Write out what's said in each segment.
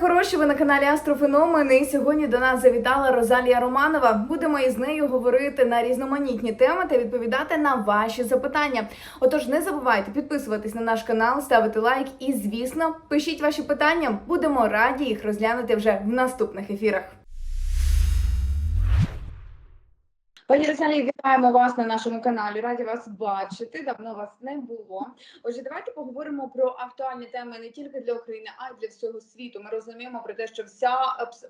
хороші, ви на каналі Астрофеномени. І сьогодні до нас завітала Розалія Романова. Будемо із нею говорити на різноманітні теми та відповідати на ваші запитання. Отож, не забувайте підписуватись на наш канал, ставити лайк і, звісно, пишіть ваші питання. Будемо раді їх розглянути вже в наступних ефірах. Пані Розалії, вітаємо вас на нашому каналі. Раді вас бачити. Давно вас не було. Отже, давайте поговоримо про актуальні теми не тільки для України, а й для всього світу. Ми розуміємо про те, що вся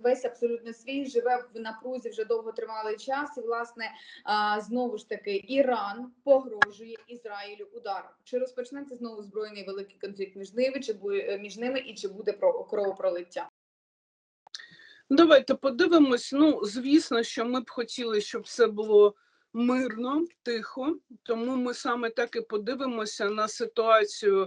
весь абсолютно світ живе в напрузі вже довготривалий час. І власне знову ж таки Іран погрожує Ізраїлю ударом. Чи розпочнеться знову збройний великий конфлікт між ними, чи між ними, і чи буде про кровопролиття? Давайте подивимось. Ну, звісно, що ми б хотіли, щоб все було мирно, тихо. Тому ми саме так і подивимося на ситуацію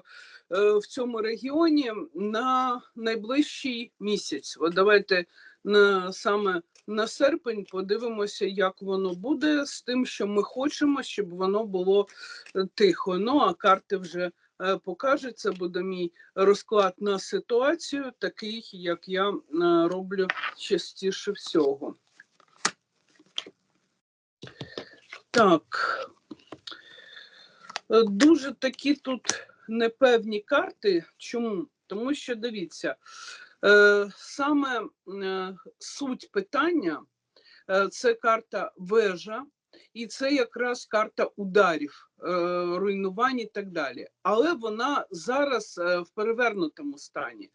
е, в цьому регіоні на найближчий місяць. От давайте на саме на серпень подивимося, як воно буде з тим, що ми хочемо, щоб воно було е, тихо. Ну а карти вже е, покажуть. Це буде мій розклад на ситуацію, такий, як я е, роблю частіше всього. Так. Е, Дуже такі тут непевні карти. Чому? Тому що дивіться, саме суть питання це карта вежа, і це якраз карта ударів, руйнувань і так далі. Але вона зараз е, в перевернутому стані.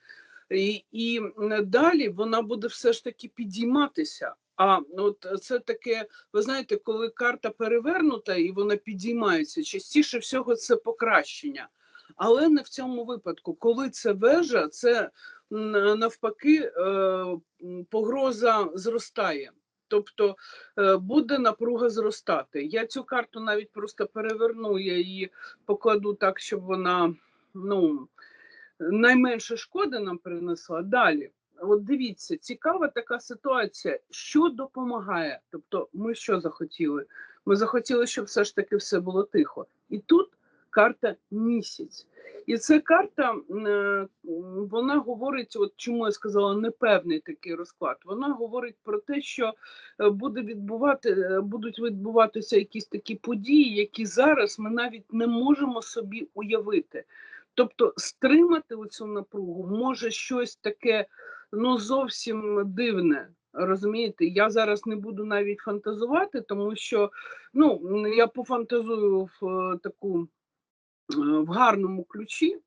І, і далі вона буде все ж таки підійматися. А от це таке, ви знаєте, коли карта перевернута і вона підіймається, частіше всього це покращення. Але не в цьому випадку. Коли це вежа, це навпаки е, погроза зростає. Тобто е, буде напруга зростати. Я цю карту навіть просто переверну, я її покладу так, щоб вона ну, найменше шкоди нам принесла. Далі, от дивіться, цікава така ситуація, що допомагає. Тобто, ми що захотіли? Ми захотіли, щоб все ж таки все було тихо. І тут карта місяць. І ця карта, е, вона говорить, от чому я сказала, непевний такий розклад. Вона говорить про те, що е, буде відбувати, е, будуть відбуватися якісь такі події, які зараз ми навіть не можемо собі уявити. Тобто стримати оцю напругу може щось таке ну зовсім дивне. Розумієте, я зараз не буду навіть фантазувати, тому що ну я пофантазую в таку в гарному ключі.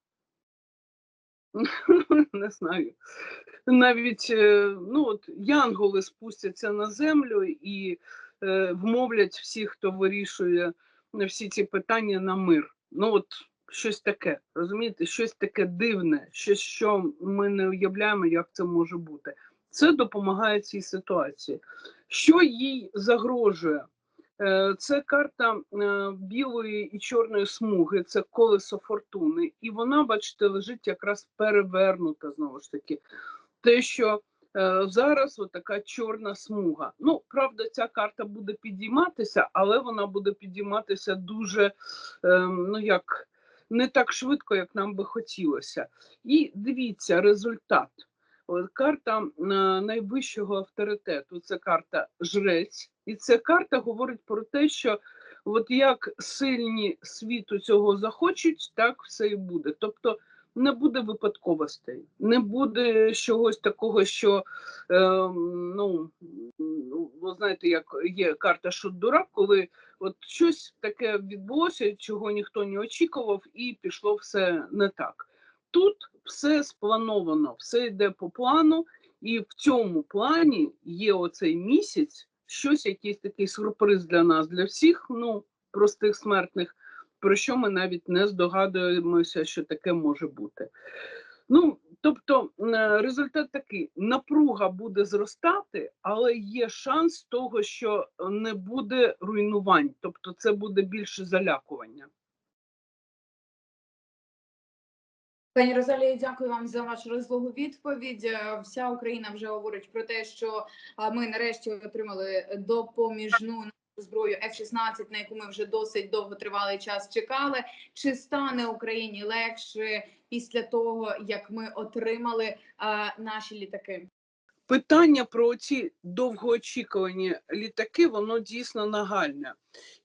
Не знаю. Навіть е, ну от янголи спустяться на землю і е, вмовлять всіх, хто вирішує всі ці питання на мир. Ну от щось таке, розумієте, щось таке дивне, щось, що ми не уявляємо, як це може бути. Це допомагає цій ситуації. Що їй загрожує? Е, Це карта е, білої і чорної смуги, це колесо фортуни, і вона, бачите, лежить якраз перевернута знову ж таки. Те, що е, зараз така чорна смуга. Ну, правда, ця карта буде підійматися, але вона буде підійматися дуже, ну як не так швидко, як нам би хотілося. І дивіться результат. От карта е, найвищого авторитету це карта жрець, і ця карта говорить про те, що от як сильні світу цього захочуть, так все і буде. Тобто не буде випадковостей, не буде чогось такого, що е, ну, ну, ви знаєте, як є карта шут дурак, коли от щось таке відбулося, чого ніхто не очікував, і пішло все не так. Тут все сплановано, все йде по плану, і в цьому плані є оцей місяць, щось, якийсь такий сюрприз для нас, для всіх, ну простих смертних, про що ми навіть не здогадуємося, що таке може бути. Ну, тобто е, результат такий: напруга буде зростати, але є шанс того, що не буде руйнувань, тобто це буде більше залякування. Пані Розалія, дякую вам за вашу розлогу відповідь. Е, Вся Україна вже говорить про те, що ми нарешті отримали допоміжну зброю F-16, на яку ми вже досить довго тривалий час чекали. Чи стане Україні легше після того, як ми отримали е, наші літаки? Питання про ці довгоочікувані літаки, воно дійсно нагальне.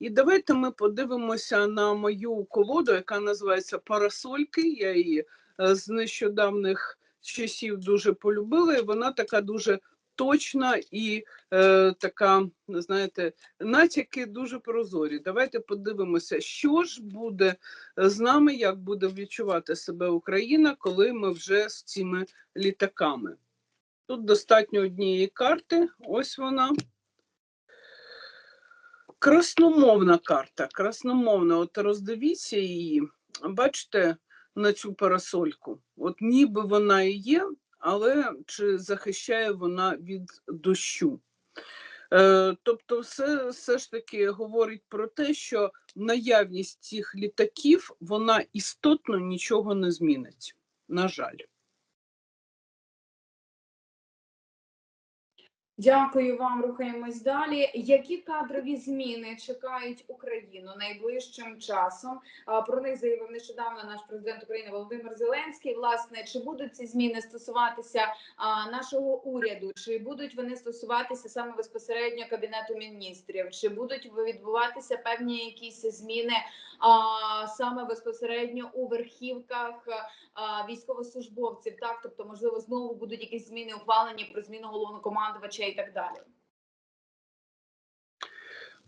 І давайте ми подивимося на мою колоду, яка називається Парасольки. Я її е, з нещодавних часів дуже полюбила, і вона така дуже точна і е, така, знаєте, натяки дуже прозорі. Давайте подивимося, що ж буде з нами, як буде відчувати себе Україна, коли ми вже з цими літаками. Тут достатньо однієї карти. Ось вона. Красномовна карта. Красномовна. От роздивіться її. Бачите на цю парасольку? От ніби вона і є, але чи захищає вона від дощу? Е, тобто, все, все ж таки говорить про те, що наявність цих літаків вона істотно нічого не змінить. На жаль. Дякую вам. Рухаємось далі. Які кадрові зміни чекають Україну найближчим часом? Про них заявив нещодавно наш президент України Володимир Зеленський. Власне, чи будуть ці зміни стосуватися нашого уряду? Чи будуть вони стосуватися саме безпосередньо кабінету міністрів? Чи будуть відбуватися певні якісь зміни саме безпосередньо у верхівках військовослужбовців? Так, тобто, можливо, знову будуть якісь зміни ухвалені про зміну головнокомандувача і так далі.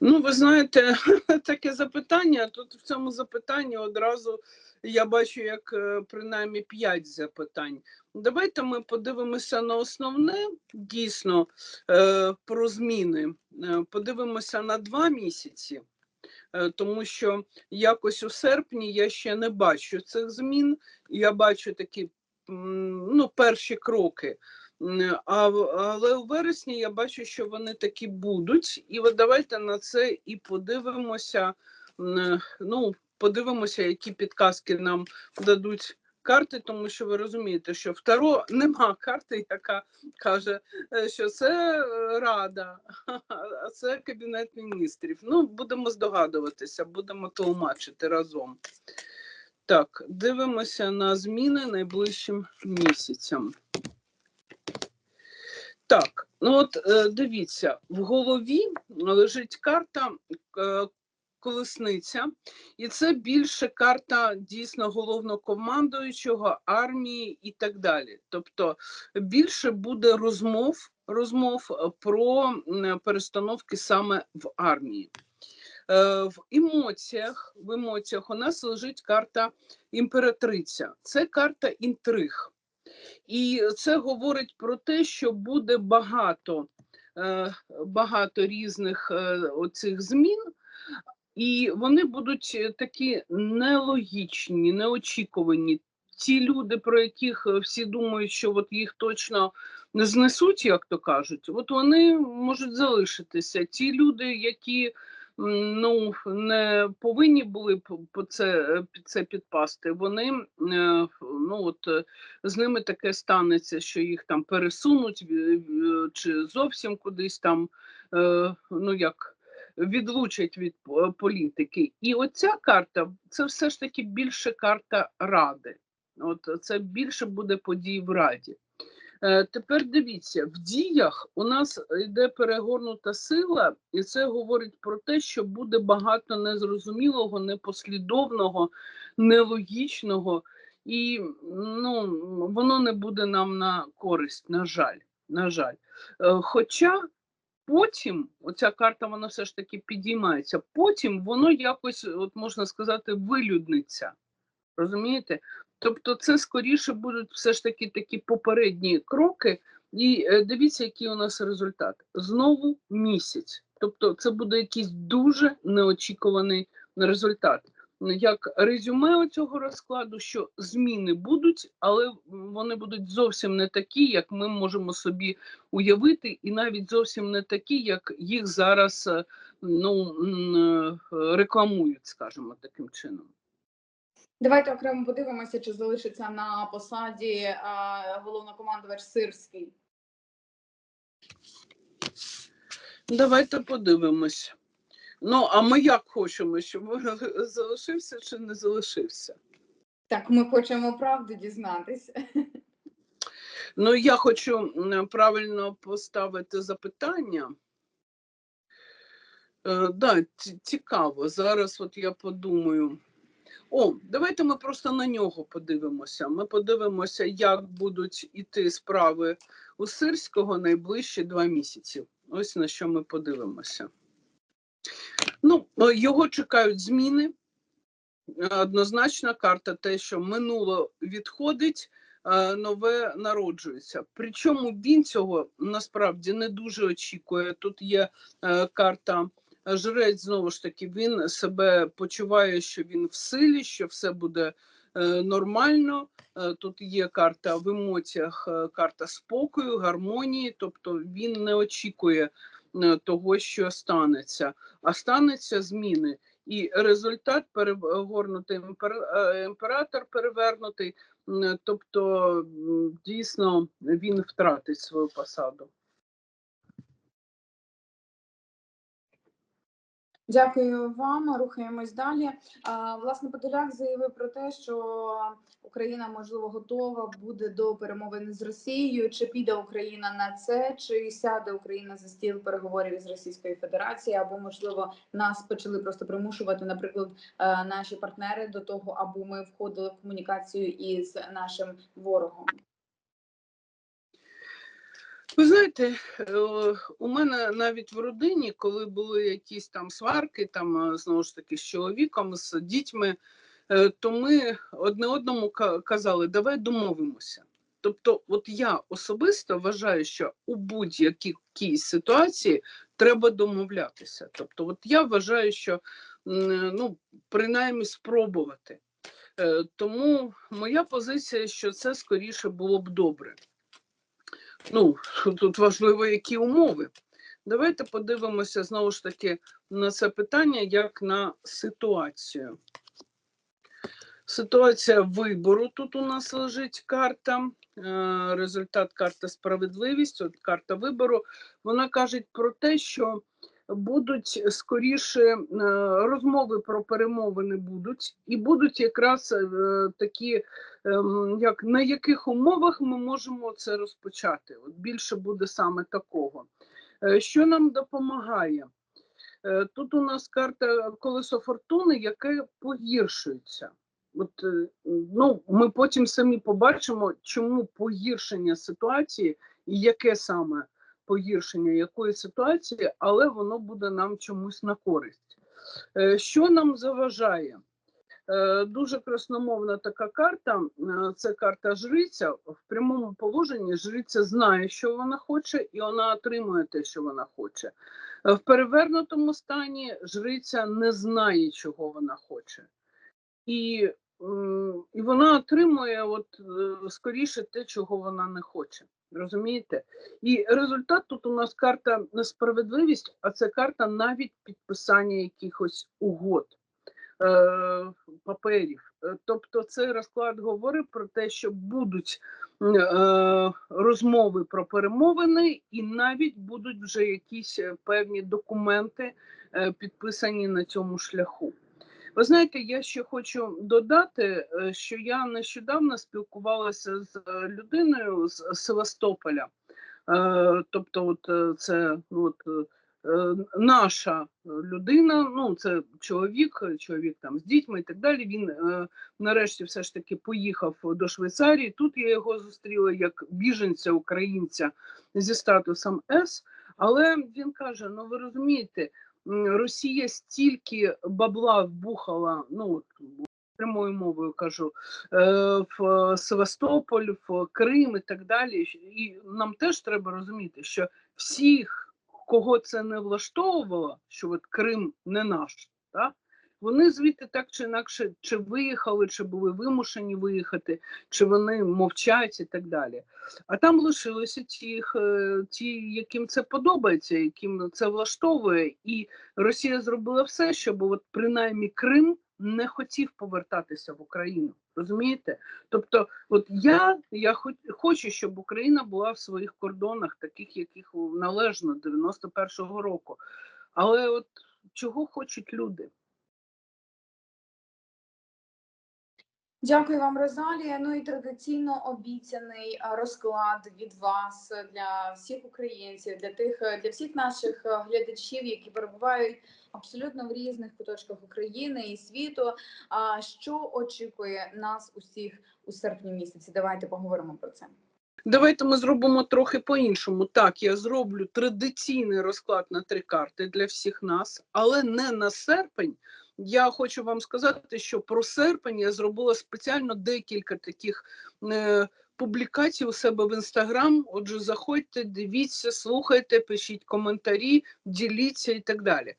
Ну, ви знаєте, таке запитання. Тут в цьому запитанні одразу я бачу як е, принаймні п'ять запитань. Давайте ми подивимося на основне дійсно е, про зміни. Е, Подивимося на два місяці, тому що якось у серпні я ще не бачу цих змін. Я бачу такі ну, перші кроки. А, але у вересні я бачу, що вони такі будуть. І от давайте на це і подивимося. Ну, подивимося, які підказки нам дадуть карти, тому що ви розумієте, що в Таро нема карти, яка каже, е, що це е, рада, а це кабінет міністрів. Ну, будемо здогадуватися, будемо тлумачити разом. Так, дивимося на зміни найближчим місяцям. Так, ну от е, дивіться, в голові лежить карта е, колесниця, і це більше карта дійсно головнокомандуючого армії і так далі. Тобто більше буде розмов, розмов е, про перестановки саме в армії. В емоціях, в емоціях у нас лежить карта імператриця. Це карта інтриг. І це говорить про те, що буде багато, е, багато різних е, оцих змін, і вони будуть такі нелогічні, неочікувані. Ті люди, про яких е, всі думають, що от їх точно не знесуть, як то кажуть, от вони можуть залишитися. Ті люди, які ну, не повинні були по це, е, під це підпасти, вони е, ну, от, е, з ними таке станеться, що їх там пересунуть ві- чи зовсім кудись там, е, ну як відлучать від політики. І оця карта це все ж таки більше карта ради. От це більше буде подій в раді. Е, Тепер дивіться, в діях у нас йде перегорнута сила, і це говорить про те, що буде багато незрозумілого, непослідовного, нелогічного, і ну, воно не буде нам на користь, на жаль. На жаль. Е, Хоча потім оця карта вона все ж таки підіймається, потім воно якось, от можна сказати, вилюдниться. Розумієте? Тобто, це скоріше будуть все ж таки такі попередні кроки. І е, дивіться, який у нас результат. Знову місяць. Тобто, це буде якийсь дуже неочікуваний результат. Як резюме цього розкладу, що зміни будуть, але вони будуть зовсім не такі, як ми можемо собі уявити, і навіть зовсім не такі, як їх зараз е, ну, е, рекламують, скажімо таким чином. Давайте окремо подивимося, чи залишиться на посаді е, головнокомандувач Сирський. Давайте подивимось. Ну, а ми як хочемо, щоб залишився чи не залишився? Так, ми хочемо правду дізнатися. Ну, я хочу правильно поставити запитання. Е, да, цікаво. Зараз от я подумаю. О, давайте ми просто на нього подивимося. Ми подивимося, як будуть іти справи у Сирського найближчі два місяці. Ось на що ми подивимося. Ну, е, його чекають зміни. Е, Однозначно, карта те, що минуло відходить, е, нове народжується. Причому він цього насправді не дуже очікує. Тут є карта жрець, знову ж таки, він себе почуває, що він в силі, що все буде е, нормально. Е, Тут є карта в емоціях, е, карта спокою, гармонії, тобто він не очікує того, що станеться, а станеться зміни. І результат перегорнутий імпер- імператор перевернутий, тобто дійсно він втратить свою посаду. Дякую вам. Рухаємось далі. Власне, Подоляк заявив про те, що Україна можливо готова буде до перемовин з Росією. Чи піде Україна на це, чи сяде Україна за стіл переговорів із Російською Федерацією, або можливо нас почали просто примушувати, наприклад, е, наші партнери до того, аби ми входили в комунікацію із нашим ворогом. Ви знаєте, е, у мене навіть в родині, коли були якісь там сварки, там е, знову ж таки з чоловіком, з дітьми, е, то ми одне одному ка- казали, давай домовимося. Тобто, от я особисто вважаю, що у будь-якій ситуації треба домовлятися. Тобто, от я вважаю, що ну, принаймні спробувати. Тому моя позиція, що це скоріше було б добре. Ну, тут важливо, які умови. Давайте подивимося знову ж таки на це питання як на ситуацію. Ситуація вибору. Тут у нас лежить карта. е, Результат карта справедливість, от карта вибору. Вона каже про те, що будуть скоріше е, розмови про перемовини будуть, і будуть якраз е, такі ем, як на яких умовах ми можемо це розпочати. От більше буде саме такого. Е, Що нам допомагає? Е, Тут у нас карта колесо фортуни, яке погіршується. От, е, ну, ми потім самі побачимо, чому погіршення ситуації і яке саме погіршення якої ситуації, але воно буде нам чомусь на користь. Е, Що нам заважає? Е, Дуже красномовна така карта. е, Це карта жриця. В прямому положенні жриця знає, що вона хоче, і вона отримує те, що вона хоче. В перевернутому стані жриця не знає, чого вона хоче. І, і вона отримує от, е, скоріше те, чого вона не хоче. Розумієте? І результат тут у нас карта несправедливість, а це карта навіть підписання якихось угод е, паперів. Е, Тобто цей розклад говорить про те, що будуть е, розмови про перемовини, і навіть будуть вже якісь певні документи е, підписані на цьому шляху. Ви знаєте, я ще хочу додати, що я нещодавно спілкувалася з е, людиною з Севастополя. Е, Тобто, от це ну, от, е, е, наша людина, ну це чоловік, чоловік там з дітьми і так далі. Він е, нарешті все ж таки поїхав до Швейцарії. Тут я його зустріла як біженця українця зі статусом С. Але він каже: ну ви розумієте, Росія стільки бабла вбухала, ну прямою мовою кажу, е, в Севастополь, в Крим і так далі. І нам теж треба розуміти, що всіх, кого це не влаштовувало, що от Крим не наш, так? Вони звідти так чи інакше чи виїхали, чи були вимушені виїхати, чи вони мовчать і так далі. А там лишилися ті, е, ті, яким це подобається, яким це влаштовує, і Росія зробила все, щоб от принаймні Крим не хотів повертатися в Україну. Розумієте? Тобто, от я, я хочу, щоб Україна була в своїх кордонах, таких, яких належно 91-го року. Але от чого хочуть люди. Дякую вам, Розалія. Ну і традиційно обіцяний розклад від вас для всіх українців, для тих е, для всіх наших е, глядачів, які перебувають абсолютно в різних куточках України і світу. А що очікує нас усіх у серпні місяці? Давайте поговоримо про це. Давайте ми зробимо трохи по-іншому. Так, я зроблю традиційний розклад на три карти для всіх нас, але не на серпень. Я хочу вам сказати, що про серпень я зробила спеціально декілька таких е, публікацій у себе в інстаграм. Отже, заходьте, дивіться, слухайте, пишіть коментарі, діліться і так далі.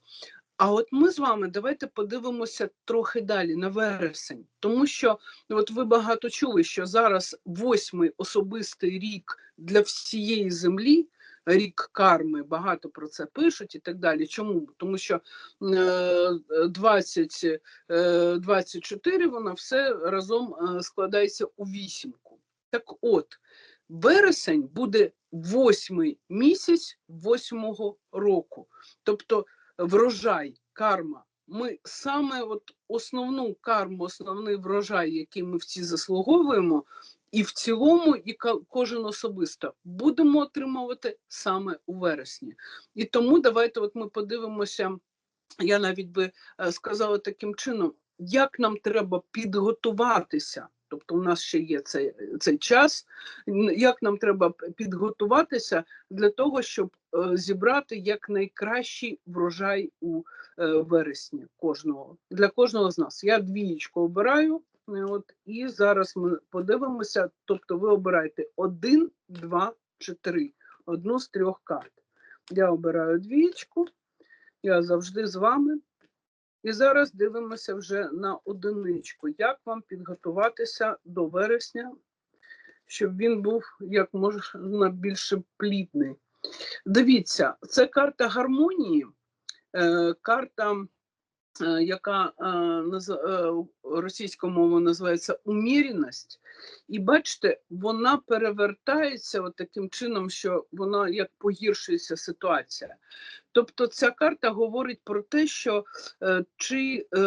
А от ми з вами давайте подивимося трохи далі на вересень, тому що от ви багато чули, що зараз восьмий особистий рік для всієї землі, рік карми, багато про це пишуть і так далі. Чому? Тому що е, 20, е, 24 воно все разом е, складається у вісімку. Так от, вересень буде восьмий місяць восьмого року. Тобто врожай, карма. Ми саме от основну карму, основний врожай, який ми всі заслуговуємо, і в цілому, і кожен особисто будемо отримувати саме у вересні. І тому давайте от ми подивимося. Я навіть би е, сказала таким чином, як нам треба підготуватися. Тобто, у нас ще є цей, цей час, як нам треба підготуватися для того, щоб е, зібрати якнайкращий врожай у е, вересні кожного для кожного з нас. Я двієчку обираю. Е, От і зараз ми подивимося. Тобто, ви обираєте один, два чи три, одну з трьох карт. Я обираю двієчку, я завжди з вами. І зараз дивимося вже на одиничку. Як вам підготуватися до вересня, щоб він був як можна більше плідний? Дивіться, це карта гармонії, е, карта, яка е, е, російською мовою називається умірність. І бачите, вона перевертається от таким чином, що вона як погіршується ситуація. Тобто ця карта говорить про те, що е, чи е,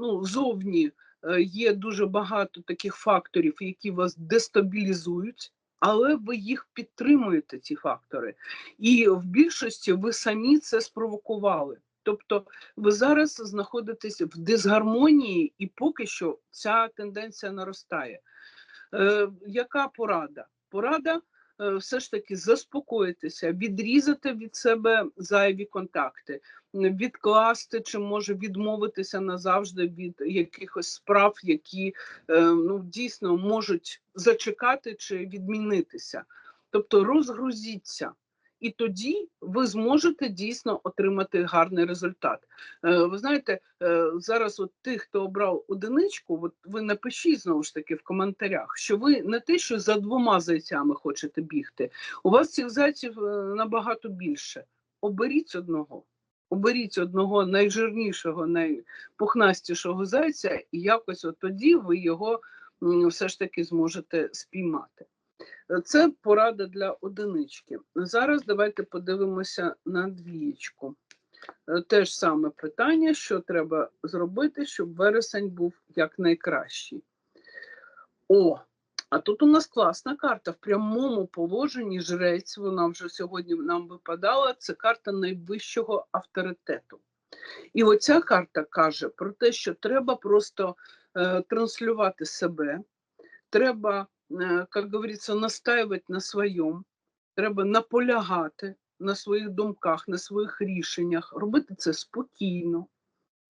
ну, зовні е, є дуже багато таких факторів, які вас дестабілізують, але ви їх підтримуєте, ці фактори. І в більшості ви самі це спровокували. Тобто ви зараз знаходитесь в дисгармонії, і поки що ця тенденція наростає. Е, яка порада? Порада е, все ж таки заспокоїтися, відрізати від себе зайві контакти, відкласти чи може відмовитися назавжди від якихось справ, які е, ну, дійсно можуть зачекати чи відмінитися. Тобто розгрузіться. І тоді ви зможете дійсно отримати гарний результат. Е, Ви знаєте, е, зараз от тих, хто обрав одиничку, от ви напишіть знову ж таки в коментарях, що ви не те, що за двома зайцями хочете бігти. У вас цих зайців е, набагато більше. Оберіть одного. Оберіть одного найжирнішого, найпухнастішого зайця, і якось от тоді ви його все ж таки зможете спіймати. Це порада для одинички. Зараз давайте подивимося на двієчку. Е, Те ж саме питання, що треба зробити, щоб вересень був якнайкращий. О, а тут у нас класна карта в прямому положенні жрець. Вона вже сьогодні нам випадала. Це карта найвищого авторитету. І оця карта каже про те, що треба просто е, транслювати себе, треба, як говориться, настаювати на своєму, треба наполягати на своїх думках, на своїх рішеннях, робити це спокійно,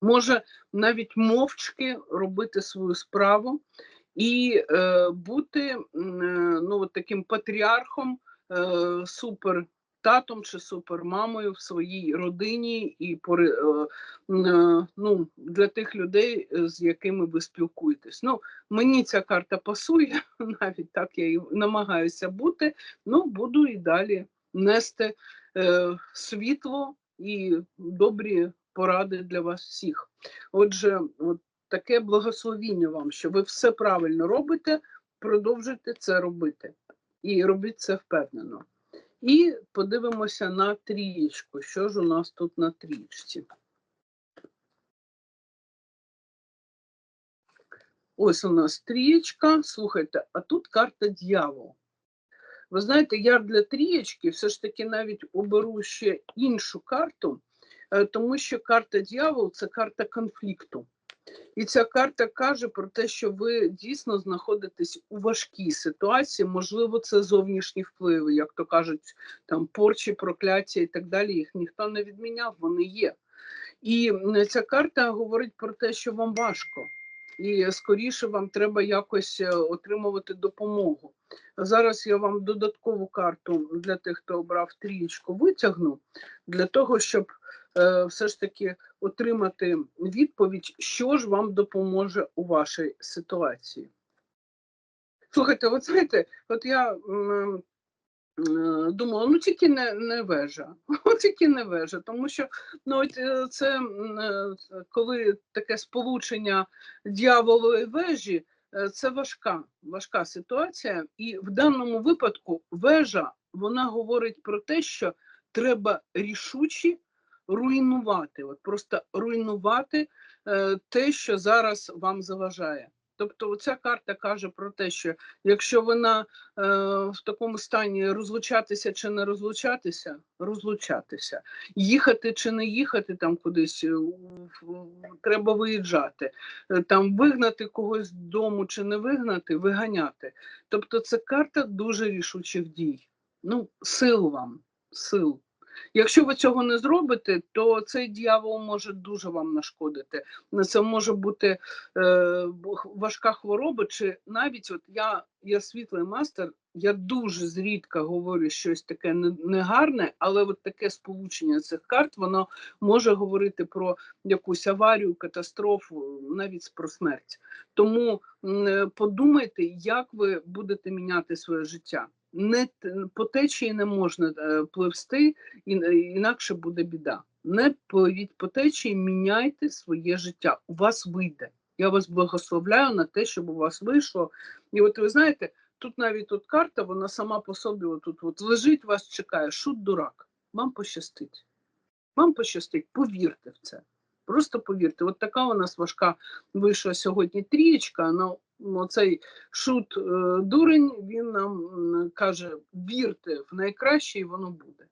може навіть мовчки робити свою справу і е, бути е, ну, таким патріархом, е, супер татом чи супермамою в своїй родині і пори, е, е, ну, для тих людей, е, з якими ви спілкуєтесь. Ну, мені ця карта пасує, навіть так я і намагаюся бути. Ну, буду і далі нести е, світло і добрі поради для вас всіх. Отже, от таке благословіння вам, що ви все правильно робите, продовжуйте це робити і робіть це впевнено. І подивимося на трієчку. Що ж у нас тут на трієчці? Ось у нас трієчка. Слухайте, а тут карта дьявол. Ви знаєте, я для трієчки все ж таки навіть оберу ще іншу карту, е, тому що карта дьявол це карта конфлікту. І ця карта каже про те, що ви дійсно знаходитесь у важкій ситуації. Можливо, це зовнішні впливи, як то кажуть, там порчі, прокляття і так далі. Їх ніхто не відміняв, вони є. І ця карта говорить про те, що вам важко, і скоріше вам треба якось е, отримувати допомогу. Зараз я вам додаткову карту для тих, хто обрав трієчку, витягну для того, щоб все ж таки отримати відповідь, що ж вам допоможе у вашій ситуації. Слухайте, от знаєте, от я е, думала, ну тільки не, не вежа, тільки не вежа, тому що ну, от, е, це е, коли таке сполучення дьяволу і вежі, е, це важка, важка ситуація. І в даному випадку вежа вона говорить про те, що треба рішучі руйнувати, от просто руйнувати е, те, що зараз вам заважає. Тобто, ця карта каже про те, що якщо вона е, в такому стані розлучатися чи не розлучатися, розлучатися, їхати чи не їхати там кудись, е, треба виїжджати, Е, там вигнати когось з дому чи не вигнати, виганяти. Тобто, це карта дуже рішучих дій. Ну, сил вам, сил. Якщо ви цього не зробите, то цей дьявол може дуже вам нашкодити. Це може бути е, важка хвороба, чи навіть от я, я світлий мастер, я дуже зрідка говорю щось таке негарне, але от таке сполучення цих карт воно може говорити про якусь аварію, катастрофу, навіть про смерть. Тому е, подумайте, як ви будете міняти своє життя. Не по течії не можна е, пливсти, інакше буде біда. Не пливіть по течії, міняйте своє життя. У вас вийде. Я вас благословляю на те, щоб у вас вийшло. І от ви знаєте, тут навіть тут карта, вона сама по собі отут от лежить, вас чекає. Шут дурак. Вам пощастить. Вам пощастить, повірте в це. Просто повірте, от така у нас важка вийшла сьогодні трієчка. Ну, цей шут е, дурень, він нам каже: вірте в найкраще, і воно буде.